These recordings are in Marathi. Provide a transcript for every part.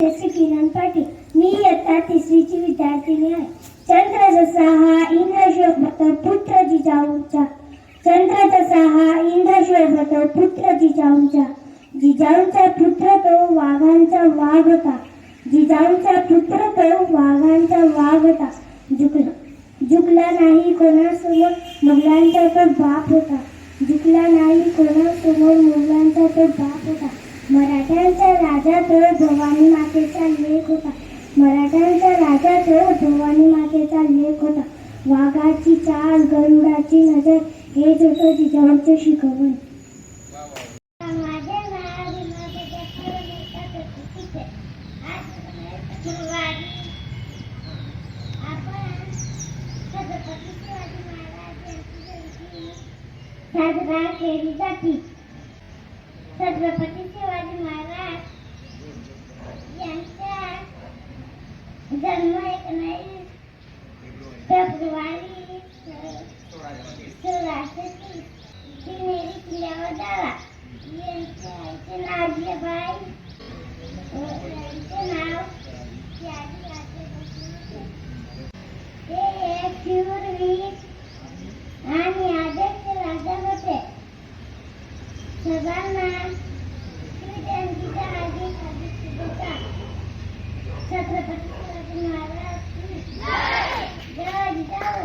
किरण पाटील मी इयत्ता तिसरीची विद्यार्थिनी आहे. चंद्र जसा हा इंद्रशोभत पुत्र जिजाऊंचा चंद्र जसा हा इंद्रशोभत पुत्र जिजाऊंचा जिजाऊंचा पुत्र तो वाघांचा वाघ होता. जिजाऊंचा पुत्र तो वाघांचा वाघ होता. झुकला झुकला नाही कोणासमोर मुलांचा तो बाप होता. झुकला नाही कोणासमोर मुलांचा तो बाप होता. मराठ्यांचा राजा तो भवानी मातेचा लेख होता. मराठ्यांचा राजा तो भवानी मातेचा लेख होता. वाघाची चाल गरुडाची नजर हेच होतं जिजाऊचं शिकवण. साजरा केली जाते. छत्रपती शिवाजी महाराज यांचा जन्म एकोणीस फेब्रुवारी सोळाशे तीस शिवनेरी किल्ल्यावर झाला यांचे आईचे नाव जिजाबाई व यांचे नाव शिवाजी राजे भोसले होते. ते एक शूरवीर आणि आदर्श राजा होते सर्वांना शिवजयंतीच्या हार्दिक हार्दिक शुभेच्छा छत्रपती शिवाजी महाराज की जय जिजाऊ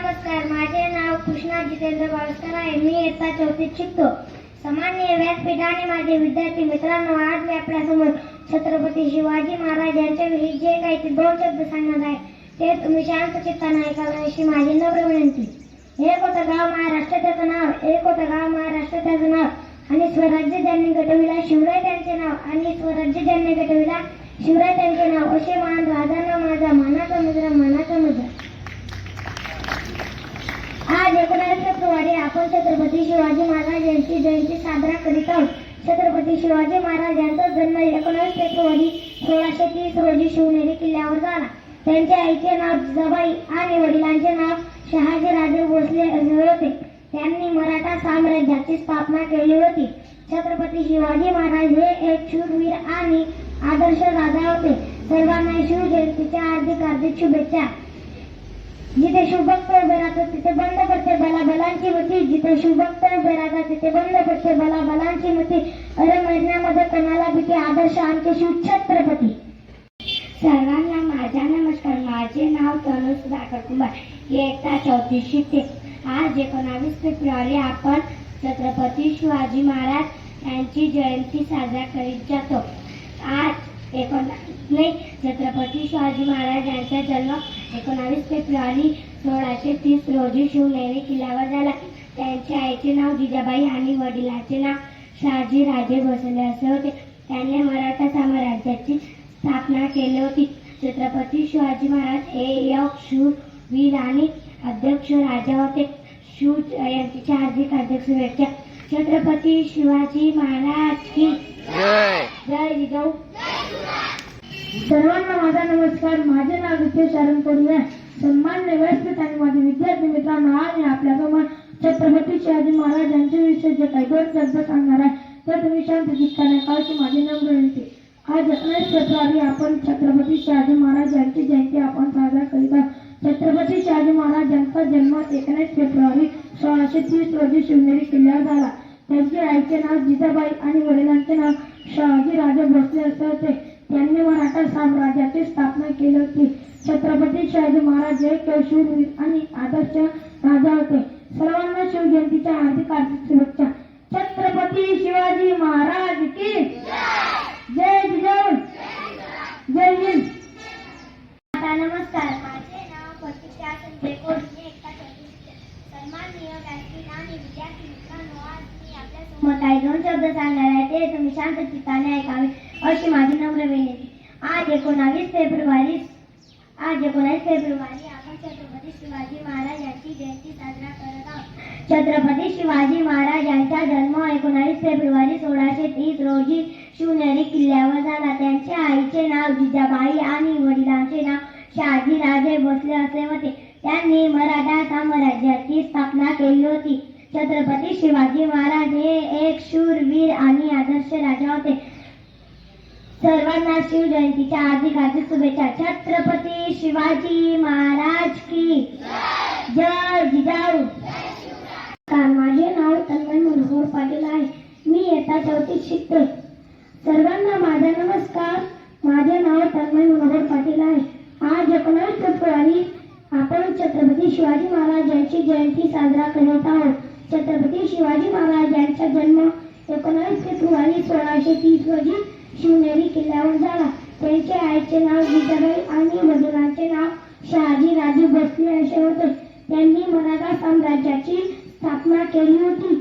नमस्कार माझे नाव कृष्णा जितेंद्र बाळस्कर आहे. मी इयत्ता चौथीत शिकतो. सामान्य व्यासपीठ आणि माझे विद्यार्थी मित्रांनो आज मी आपल्यासमोर छत्रपती शिवाजी महाराज यांच्याविषयी जे काही ते दोन शब्द सांगणार आहे ते तुम्ही शांत चित्ताने ऐकावे अशी माझी नम्र विनंती. एक होतं गाव महाराष्ट्र त्याचं नाव एक होतं गाव महाराष्ट्र त्याचं नाव आणि स्वराज्य ज्यांनी घडविला शिवराय त्यांचे नाव आणि स्वराज्य ज्यांनी घडविला शिवराय त्यांचे नाव असे महान राजांना माझा मानाचा मुद्रा मानाचा मुद्रा आज एकोणीस फेब्रुवारी आपण छत्रपती शिवाजी महाराज यांची जयंती साजरा करीत आहोत. छत्रपती शिवाजी महाराज यांचा जन्म एकोणीस फेब्रुवारी सोळाशे तीस रोजी शिवनेरी किल्ल्यावर झाला. त्यांच्या आईचे नाव जिजाबाई आणि वडिलांचे नाव शहाजी राजे भोसले असे होते. त्यांनी मराठा साम्राज्याची स्थापना केली होती. छत्रपती शिवाजी महाराज हे एक शूरवीर आणि आदर्श राजा होते. सर्वांना शिवजयंतीच्या हार्दिक हार्दिक शुभेच्छा. जिथे शुभक्त उभे तिथे बंद पडते बला बलांची मती जिथे शुभक्त उभे तिथे बंद पडते बला बलांची मती अरे मैदानामध्ये कणाला भीती? आदर्श आमचे शिवछत्रपती सर्वांना माझा नमस्कार. माझे नाव तनु सुधाकर कुमार. इयत्ता चौतीसशे ते आज एकोणावीस फेब्रुवारी आपण छत्रपती शिवाजी महाराज यांची जयंती साजरा करीत जातो. आज एकोणा छत्रपती शिवाजी महाराज यांचा जन्म एकोणावीस फेब्रुवारी सोळाशे तीस रोजी शिवनेरी किल्ल्यावर झाला. त्यांच्या आईचे नाव जिजाबाई आणि वडिलांचे नाव शहाजी राजे भोसले असे होते. त्यांनी मराठा साम्राज्याची स्थापना केली होती. छत्रपती शिवाजी महाराज हे एक शूर वीर आणि अध्यक्ष राजा होते. शिव जयंतीच्या हार्दिक हार्दिक शुभेच्छा. छत्रपती शिवाजी महाराज की जय. जय जिजाऊ. सर्वांना माझा नमस्कार. माझे नाव विजय शारण कोडी आहे. सन्मान्य व्यासपीठ आणि माझे विद्यार्थी मित्रांनो आज मी आपल्यासमोर छत्रपती शिवाजी महाराज यांच्या विषयी जे काही दोन शब्द सांगणार आहे ते तुम्ही शांत चित्ताने काळची माझी नम्र विनंती. आज एकोणीस फेब्रुवारी आपण छत्रपती शिवाजी महाराज यांची जयंती आपण साजरा करीत आहोत. छत्रपती शिवाजी महाराज यांचा जन्म एकोणीस फेब्रुवारी सोळाशे तीस रोजी शिवनेरी किल्ल्यावर झाला. त्यांचे आईचे नाव जिजाबाई आणि वडिलांचे नाव शहाजी राजा भोसले असे होते. यांनी मराठा साम्राज्याची स्थापना केली होती. छत्रपती शिवाजी महाराज हे एक शूरवीर आणि आदर्श राजा होते. सर्वांना शिवजयंतीच्या हार्दिक हार्दिक शुभेच्छा. छत्रपती शिवाजी महाराज की जय! जिजाऊ! जय हिंद! नमस्कार. माझे नाव प्रतिज्ञा संजय कोड मी सन्माननीय व्यासपीठ आणि विद्यार्थी मित्रांनो आज मी आपल्यासमोर काही दोन शब्द सांगणार आहे. ते तुम्ही शांत चित्ताने ऐकावे. अशी माझी नम्र विनंती. आज एकोणावीस फेब्रुवारी आज एकोणावीस फेब्रुवारी आपण छत्रपती शिवाजी महाराज यांची जयंती साजरा करत आहोत. छत्रपती शिवाजी महाराज यांचा जन्म एकोणावीस फेब्रुवारी सोळाशे तीस रोजी शिवनेरी किल्ल्यावर झाला. त्यांच्या आईचे नाव जिजाबाई आणि वडिलांचे नाव शहाजी राजे भोसले असे होते. त्यांनी मराठा साम्राज्याची स्थापना केली होती. छत्रपती शिवाजी महाराज हे एक शूरवीर आणि आदर्श राजा होते. सर्वांना शिवजयंतीच्या हार्दिक हार्दिक शुभेच्छा. छत्रपती शिवाजी महाराज की जय जिजाऊ. माझे नाव तन्मय मनोहर पाटील आहे. मी येता चौथीत शिकतो सर्वांना माझा नमस्कार. माझे नाव तन्मय मनोहर पाटील आहे. आज एकोणास फेब्रुवारी आपण छत्रपती शिवाजी महाराज यांची जयंती साजरा करत आहोत. छत्रपती शिवाजी महाराज यांचा जन्म एकोणास फेब्रुवारी सोळाशे तीस रोजी शिवनेरी किल्ल्यावर झाला त्यांचे आईचे नाव जिजाबाई आणि वडिलांचे नाव शहाजी राजे भोसले असे होते. त्यांनी मराठा साम्राज्याची स्थापना केली होती.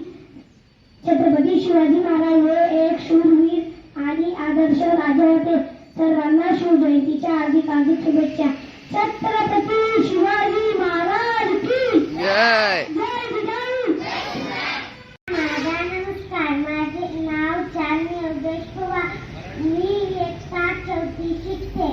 छत्रपती शिवाजी महाराज हे एक शूरवीर आणि आदर्श राजा होते. सर्वांना शिवजयंतीच्या हार्दिक हार्दिक शुभेच्छा. छत्रपती शिवाजी महाराज की जय जय जिजाऊ माझा नमस्कार माझे नाव चांदणी उद्देश पवार मी इयत्ता चौथी शिकते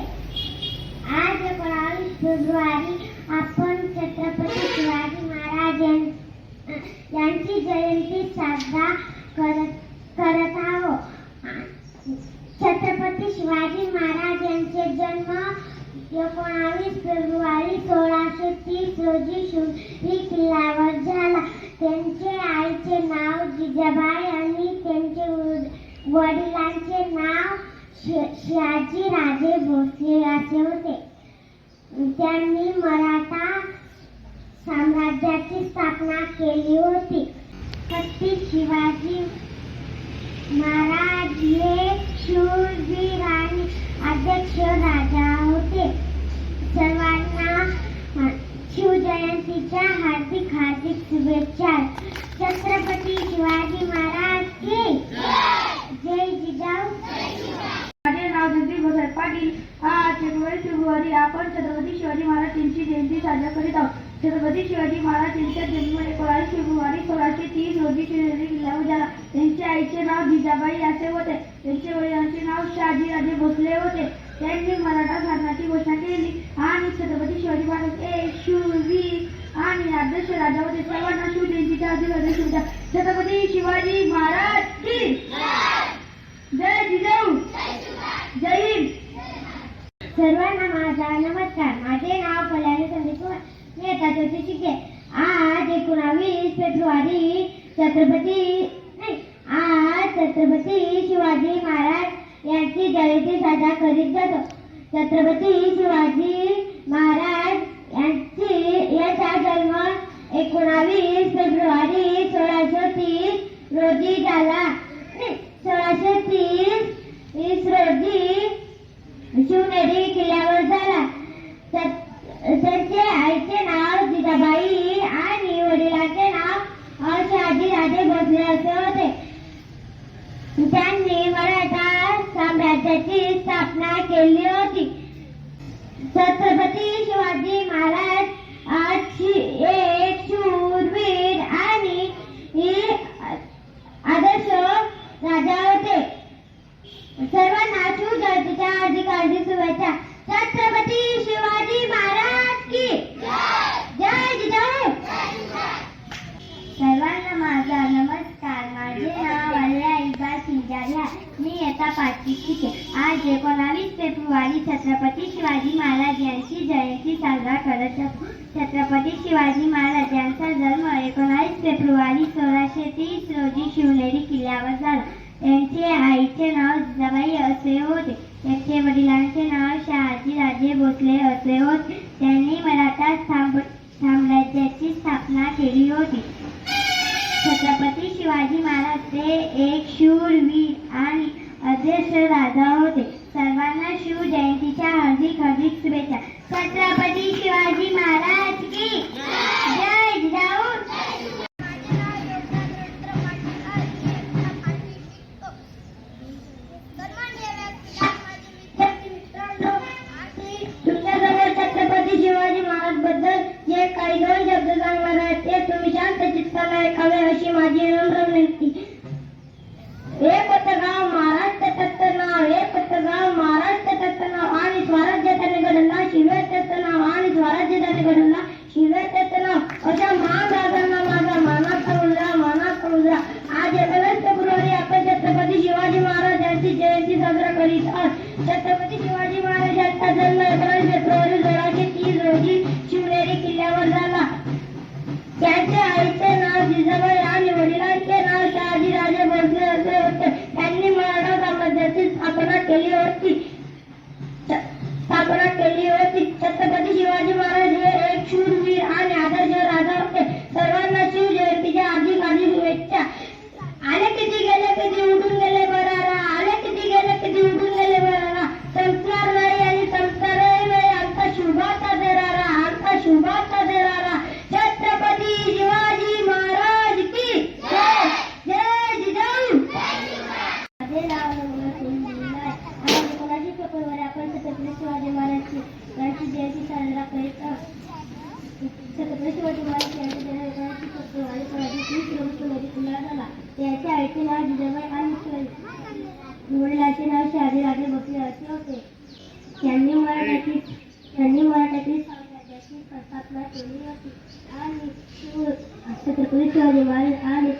आज एकोणावीस फेब्रुवारी आपण छत्रपती शिवाजी महाराज यां- यांची जयंती साजरा करत करत आहोत छत्रपती शिवाजी महाराज यांचे जन्म एकोणावीस फेब्रुवारी सोळाशे तीस रोजी शिवनेरी किल्ल्यावर झाला त्यांचे आईचे नाव जिजाबाई आणि त्यांचे वड- वडिलांचे नाव श- शहाजी राजे भोसले असे होते. त्यांनी मराठा साम्राज्याची स्थापना केली होती. छत्रपती शिवाजी महाराज हे शूरवीर आणि अध्यक्ष राजा होते. सर्वांना शिवजयंतीच्या हार्दिक हार्दिक शुभेच्छा. छत्रपती शिवाजी महाराज की. जय जिजाऊ माझे नाव जगदीश भोसाई पाटील. आज एकोणीस फेब्रुवारी आपण छत्रपती शिवाजी महाराज यांची जयंती साजरा करीत आहोत. छत्रपती शिवाजी महाराज यांचा जन्म एकोणावीस फेब्रुवारी सोळाशे तीस रोजी शिवनेरी किल्ल्यावर झाला त्यांच्या आईचे नाव जिजाबाई असे होते. त्यांचे वडिलांचे नाव शहाजी राजे भोसले होते. त्यांनी मराठा शासनाची घोषणा केली आणि छत्रपती शिवाजी महाराज एक शूरवीर आणि आदर्श राजा होते. सर्वांना शिवजयंतीच्या हार्दिक शुभेच्छा छत्रपती शिवाजी महाराज की जय. जिजाऊ. जय हिंद. सर्वांना माझा नमस्कार. माझे नाव कल्याणी संदीप मी आता चौथी शिकते आज एकोणावीस फेब्रुवारी छत्रपती नाही आज छत्रपती शिवाजी महाराज यांची जयंती साजरा करीत जातो. छत्रपती शिवाजी महाराज यांची यांचा जन्म एकोणावीस फेब्रुवारी सोळाशे तीस रोजी झाला. सोळाशे तीस तीस रोजी शिवनेरी किल्ल्यावर झाला. त्या- त्यांचे आईचे नाव जिजाबाई आणि वडिलांचे नाव अ, शहाजी राजे भोसले असे होते. त्यांनी मराठा साम्राज्याची स्थापना केली होती. छत्रपती शिवाजी महाराज आज शि- एक शूरवीर आणि आदर्श राजा होते सर्वांना शिवजयंतीच्या हार्दिक हार्दिक शुभेच्छा छत्रपती शिवाजी महाराज की जय जिजाऊ सर्वांना माझा नमस्कार माझे नाव अल्ला इकबाल सिंजारिया मी येता पाचवी आज एकोणावीस फेब्रुवारी छत्रपती शिवाजी महाराज यांची जयंती साजरा करत छत्रपती शिवाजी महाराज यांचा जन्म एकोणावीस फेब्रुवारी सोळाशे तीस रोजी शिवनेरी किल्ल्यावर झाला. त्यांचे आईचे नाव जबाई असे होते. त्यांचे वडिलांचे नाव शहाजी राजे भोसले असे होते. त्यांनी मराठा साम्र- साम्राज्याची स्थापना केली होती. छत्रपती शिवाजी महाराज हे एक शूरवीर आणि अध्यक्ष राजा होते सर्वांना केली होती. स्थापना केली होती छत्रपती शिवाजी महाराज हे एक शूर रोजी झाला आईचे नाव जिजाबाई आणि वडिलांचे नाव शहाजी राजे बकरी असे होते त्यांनी मराठ्याची त्यांनी मराठ्यातील साम्राज्याची स्थापना केली होती आणि छत्रपती शिवाजी महाराज आणि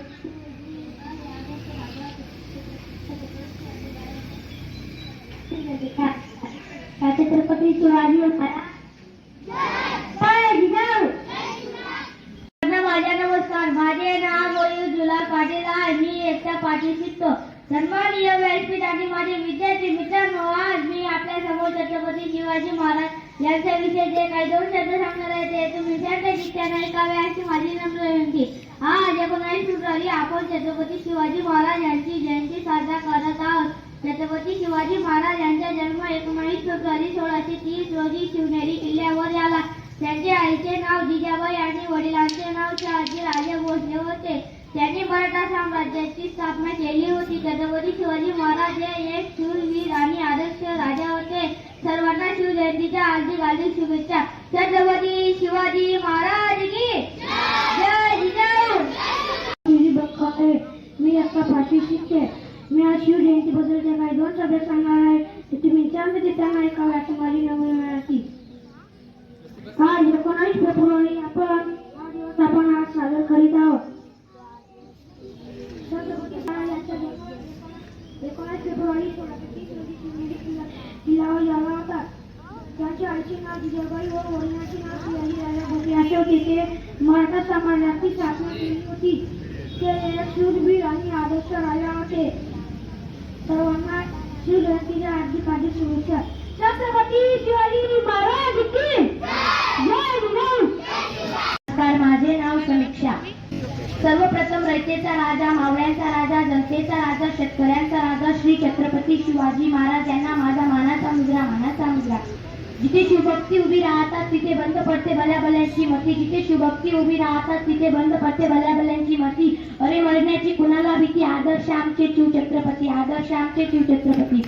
छत्रपती शिवाजी महाराज जय जिजाऊ माझा नमस्कार. माझे नाव मोयूर पाटील आहे. मी एकटा पाटील शिकतो. सन्माननीय व्यासपीठ आणि माझे विद्यार्थी मित्रांनो आज मी आपल्यासमोर छत्रपती शिवाजी महाराज यांच्याविषयी जे काही दोन शब्द सांगणार आहे ते तुम्ही शिक्षण ऐकावे अशी माझी नम्र विनंती. आज एकोणावीस फेब्रुवारी आपण छत्रपती शिवाजी महाराज यांची जयंती साजरा करत आहोत. छत्रपती शिवाजी महाराज यांचा जन्म एकोणावीस फेब्रुवारी सोळाशे तीस रोजी शिवनेरी किल्ल्यावर झाला. आईचे नाव जिजाबाई आणि वडिलांचे नाव शहाजी राजे भोसले होते. त्यांनी मराठा साम्राज्याची स्थापना केली होती. छत्रपती शिवाजी महाराज हे एक शूरवीर आणि आदर्श राजा होते. सर्वांना शिवजयंतीच्या हार्दिक हार्दिक शुभेच्छा. छत्रपती शिवाजी महाराज की जय! मी आता पाठी शिकते. मी आज शिव जयंती काही दोन शब्द सांगणार आहे. ते तुम्ही शांतचित्ताने ऐकावे असं माझी नवी विनंती आज एकोणावीस फेब्रुवारी आपण हा दिवस आपण आज साजरा करीत आहोत? छत्रपती महाराज यांचा जन्म एकोणीस फेब्रुवारी सोळाशे तीस रोजी शिवनेरी किल्ला किल्ल्यावर झाला होता. त्यांच्या आईचे नाव जिजाबाई व वडिलांचे नाव शिवाजी राजा भोसले असे होते. ते मराठा साम्राज्याची स्थापना केली होती. ते एक शूरवीर आणि आदर्श राजा होते. सर्वांना शिवजयंतीच्या हार्दिक हार्दिक शुभेच्छा. छत्रपती शिवाजी महाराज की जय जिजाऊ नमस्कार माझे नाव समीक्षा. सर्वप्रथम रयतेचा राजा मावळ्यांचा राजा जनतेचा राजा शेतकऱ्यांचा राजा श्री छत्रपती शिवाजी महाराज यांना माझा मानाचा मुजरा मानाचा मुजरा जिथे शिवभक्ती उभी राहतात तिथे बंद पडते भल्या भल्यांची मती. जिथे शिवभक्ती उभी राहतात तिथे बंद पडते भल्या भल्यांची मती. अरे मरण्याची कुणाला भीती? आदर्श आमचे शिव छत्रपती आदर्श आमचे शिव छत्रपती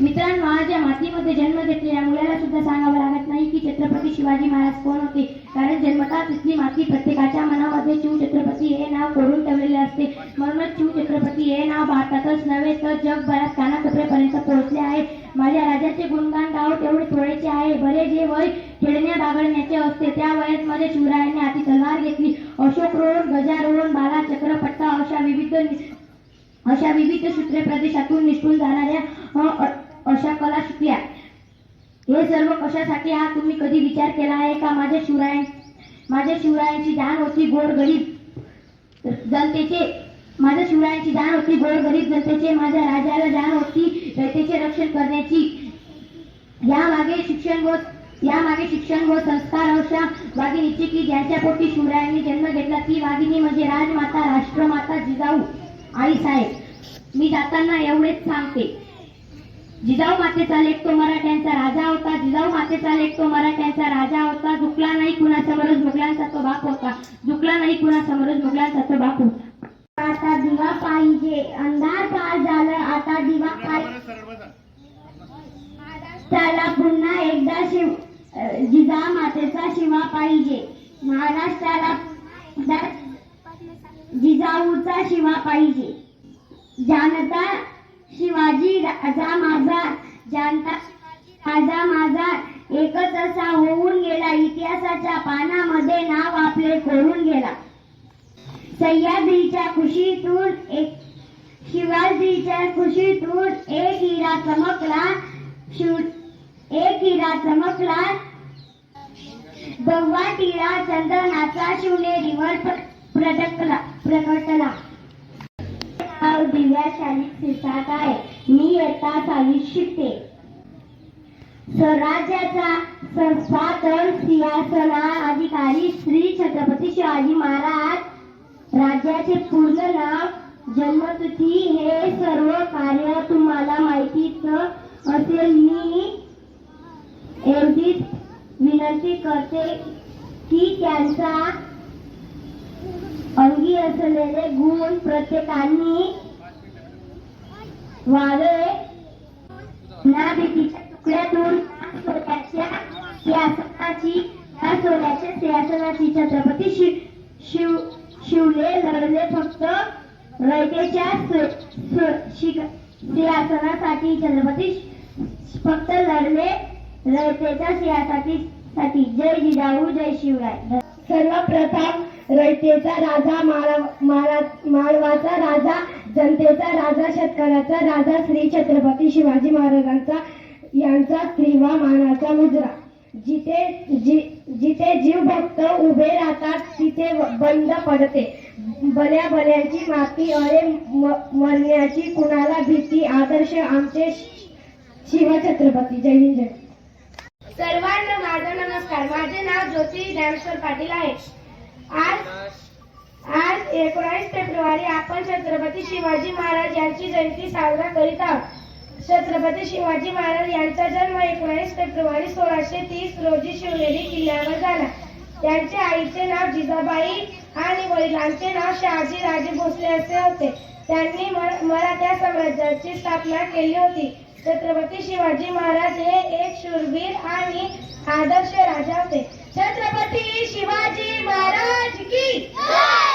मित्रांनो आज या मातीमध्ये जन्म घेतलेल्या मुलाला सुद्धा सांगावं लागत नाही की छत्रपती शिवाजी महाराज कोण होते. कारण जन्मता तिथली माती प्रत्येकाच्या मनामध्ये शिव छत्रपती हे नाव कोरून ठेवलेले असते. म्हणूनच शिव छत्रपती हे नाव भारतातच नव्हे तर जगभरात कानाकोपऱ्यापर्यंत पोहोचले आहे. माझ्या राजाचे गुणगान गाव तेवढे थोडेचे आहे. बरे जे वय खेळण्या बागडण्याचे असते त्या वयात वयामध्ये शिवरायांनी हाती तलवार घेतली. अशोक रोड गजारोहण बाला चक्रपट्टा अशा विविध अशा विविध सूत्रे प्रदेशातून निसटून जाणाऱ्या अशा कला शिकल्या? हे सर्व कशासाठी हा तुम्ही कधी विचार केला आहे का माझ्या शिवराय? माझ्या शिवरायांची जाण होती गोड गरीब जनतेचे माझ्या शिवरायांची जाण होती गोड गरीब जनतेचे माझ्या राजाला जाण होती रयतेचे रक्षण करण्याची. यामागे शिक्षण व यामागे शिक्षण व संस्कार अशा वाघिणीची की ज्यांच्या पोटी शिवरायांनी जन्म घेतला ती वाघिणी म्हणजे राजमाता राष्ट्रमाता जिजाऊ आई साहेब. मी जाताना एवढेच सांगते. जिजाऊ मातेचा लेख तो मराठ्यांचा राजा होता. जिजाऊ मातेचा लेख तो मराठ्यांचा राजा होता. झुकला नाही कुणासमोरच मुघलांचा तो बाप होता. झुकला नाही कुणासमोरच मुघलांचा तो बाप होता. आता दिवा पाहिजे. अंधार पार झालं. आता दिवा त्याला पुन्हा एकदा शिव जिजा मातेचा शिवा पाहिजे. महाराष्ट्राला जिजाऊचा शिवा पाहिजे. जानता शिवाजी राजा माझा जानता राजा माझा. एकच असा होऊन गेला इतिहासाच्या पानामध्ये नाव आपले कोरून गेला. सह्याद्रीच्या खुशीतून एक शिवाजीच्या खुशीतून एक हिरा चमकला शिव एक हिरा चमकला. भगवा टिळा चंदनाचा शिवनेरीवर प्र- प्रटकला प्रकटला. नाव दिव्या शालीत शिरसाट आहे. मी इयत्ता सहावीत शिकते. स्वराज्याचा संस्थापन सिंहासना अधिकारी श्री छत्रपती शिवाजी महाराज. राज्याचे पूर्ण नाव जन्मतिथी हे सर्व कार्य तुम्हाला माहितीच असेल. मी एवढीच विनंती करते की त्यांचा अंगी असलेले गुण प्रत्येकाने वावे. ना भीतीच्या तुकड्यातून ना सोन्याच्या सिंहासनाची ना सोन्याच्या सिंहासनाची छत्रपती शिव शिव शिवले लढले फक्त रयतेच्या सिंहासनासाठी छत्रपती फक्त लढले रयतेच्या सिंहासाठी साठी. जय जिजाऊ जय शिवराय. सर्वप्रथम जनतेचा राजा माळव- माळवाचा राजा जनतेचा राजा शेतकऱ्याचा राजा श्री छत्रपती शिवाजी महाराजांचा यांचा त्रिवा मानाचा मुजरा. जिथे जि- जिथे जीव भक्त उभे राहतात तिथे बंद पडते. बल्या बल्याची माती अरे मरण्याची कुणाला भीती? आदर्श आमचे शिवछत्रपती जय हिंद जय सर्वांना माझा नमस्कार. माझे नाव ज्योती ज्ञानेश्वर पाटील आहे. आज आज एकोणीस फेब्रुवारी आपण छत्रपती शिवाजी महाराज यांची जयंती साजरा करीत आहोत. छत्रपती शिवाजी महाराज यांचा जन्म एकोणीस फेब्रुवारी सोळाशे तीस रोजी शिवनेरी किल्ल्यावर झाला. त्यांच्या आईचे नाव जिजाबाई आणि वडिलांचे नाव शहाजी राजे भोसले असे होते. त्यांनी मराठा साम्राज्याची स्थापना केली होती. छत्रपती शिवाजी महाराज हे एक शूरवीर आणि आदर्श राजा होते. छत्रपती शिवाजी महाराज की जय!